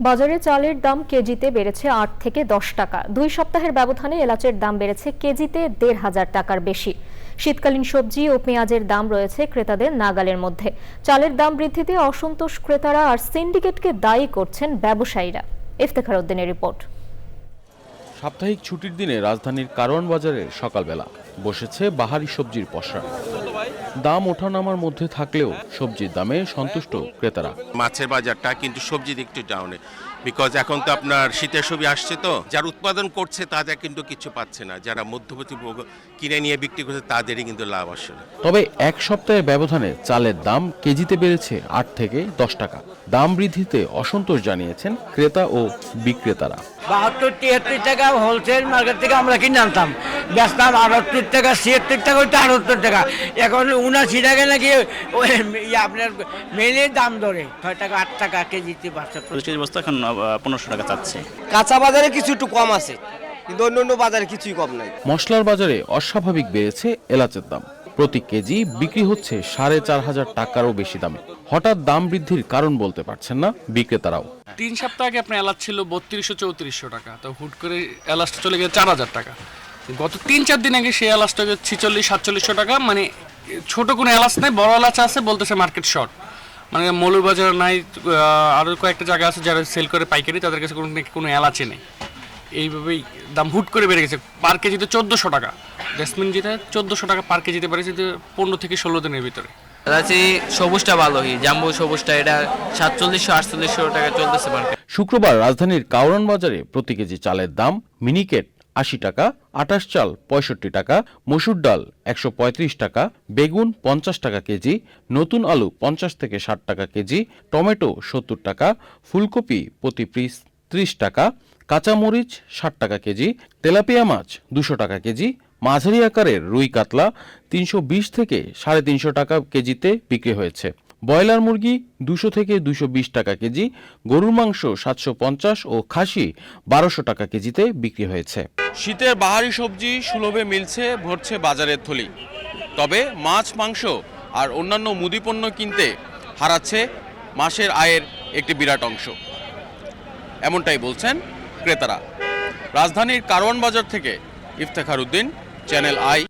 বাজারে চালের দাম কেজিতে বেড়েছে আট থেকে দশ টাকা। দুই সপ্তাহের ব্যবধানে এলাচের দাম বেড়েছে কেজিতে দেড় হাজার টাকার বেশি। শীতকালীন সবজি ও পেঁয়াজের দাম রয়েছে ক্রেতাদের নাগালের মধ্যে। চালের দাম বৃদ্ধিতে অসন্তোষ ক্রেতারা আর সিন্ডিকেটকে দায়ী করছেন ব্যবসায়ীরা। ইফতেখার উদ্দিনের রিপোর্ট। সাপ্তাহিক ছুটির দিনে রাজধানীর কারওয়ান বাজারে সকালবেলা বসেছে বাহারি সবজির পসরা। দাম ওঠানামার মধ্যে থাকলেও সবজির দামে সন্তুষ্ট ক্রেতারা। মাছের বাজারটা কিন্তু সবজির একটু ডাউনে বিকজ এখন তো আপনার শীতের সবজি আসছে তো যারা উৎপাদন করছে তাদের কিন্তু কিছু পাচ্ছে না। যারা মধ্যবর্তী কিনে নিয়ে বিক্রি করছে তাদেরই কিন্তু লাভ আসে না। তবে এক সপ্তাহের ব্যবধানে চালের দাম কেজিতে বেড়েছে আট থেকে দশ টাকা। দাম বৃদ্ধিতে অসন্তোষ জানিয়েছেন ক্রেতা ও বিক্রেতারা। বাহাত্তর তিয়াত্তর টাকা হোলসেল মার্কেট থেকে আমরা কিনে আনতাম। বেচতাম আটাত্তর টাকা ছিয়াত্তর টাকা হইতো আটাত্তর টাকা। এখন উনাশি টাকা নাকি ওই ইয়ে আপনার মেনের দাম ধরে। ছয় টাকা আট টাকা কেজিতে বাচ্চা পঁচিশ কেজি বস্তা এখন পনেরোশো টাকা চাচ্ছে। কাঁচা বাজারে কিছু একটু কম আছে কিন্তু অন্য অন্য বাজারে কিছুই কম নাই। মশলার বাজারে অস্বাভাবিক বেড়েছে এলাচের দাম। প্রতি কেজি বিক্রি হচ্ছে সাড়ে চার হাজার টাকারও বেশি দামে। হঠাৎ দাম বৃদ্ধির কারণ বলতে পারছেন না বিক্রেতারাও। তিন সপ্তাহ আগে আপনার এলাচ ছিল বত্রিশশো চৌত্রিশশো টাকা তো হুট করে এলাচটা চলে গেছে চার হাজার টাকা। গত তিন চার দিন আগে সেই এলাচটা ছিচল্লিশ সাতচল্লিশশো টাকা মানে ছোট কোনো এলাচ নেই বড় এলাচ আছে বলতেছে মার্কেট শর্ট মানে মৌলবাজার নাই আরও কয়েকটা জায়গা আছে যারা সেল করে পাইকারি তাদের কাছে কোনো কোনো এলাচে নেই। এইভাবেই দাম হুট করে বেড়ে গেছে পার কেজিতে চোদ্দোশো টাকা। জেসমিন যেটা চোদ্দোশো টাকা পার কেজিতে বেড়েছে পনেরো থেকে ষোলো দিনের ভিতরে। আছে সবুজটা ভালোই জাম্বু সবুজটা এটা সাতচল্লিশশো আটচল্লিশশো টাকা চলতেছে মার্কেট শুক্রবার রাজধানীর কাউরান বাজারে প্রতি কেজি চালের দাম মিনিকেট আশি টাকা, আটাশ চাল পঁয়ষট্টি টাকা, মসুর ডাল একশো পঁয়ত্রিশ টাকা, বেগুন পঞ্চাশ টাকা কেজি, নতুন আলু পঞ্চাশ থেকে ষাট টাকা কেজি, টমেটো সত্তর টাকা, ফুলকপি প্রতি পিস ত্রিশ টাকা, কাঁচামরিচ ষাট টাকা কেজি, তেলাপিয়া মাছ দুশো টাকা কেজি, মাঝারি আকারের রুই কাতলা তিনশো বিশ থেকে সাড়ে তিনশো টাকা কেজিতে বিক্রি হয়েছে। ব্রয়লার মুরগি দুশো থেকে দুশো বিশ টাকা কেজি, গরুর মাংস সাতশো পঞ্চাশ ও খাসি বারোশো টাকা কেজিতে বিক্রি হয়েছে। শীতের বাহারি সবজি সুলভে মিলছে, ভরছে বাজারের থলি। তবে মাছ, মাংস আর অন্যান্য মুদিপণ্য কিনতে হারাচ্ছে মাসের আয়ের একটি বিরাট অংশ। এমনটাই বলছেন ক্রেতারা। রাজধানীর কারওয়ান বাজার থেকে ইফতেখার উদ্দিন, চ্যানেল আই।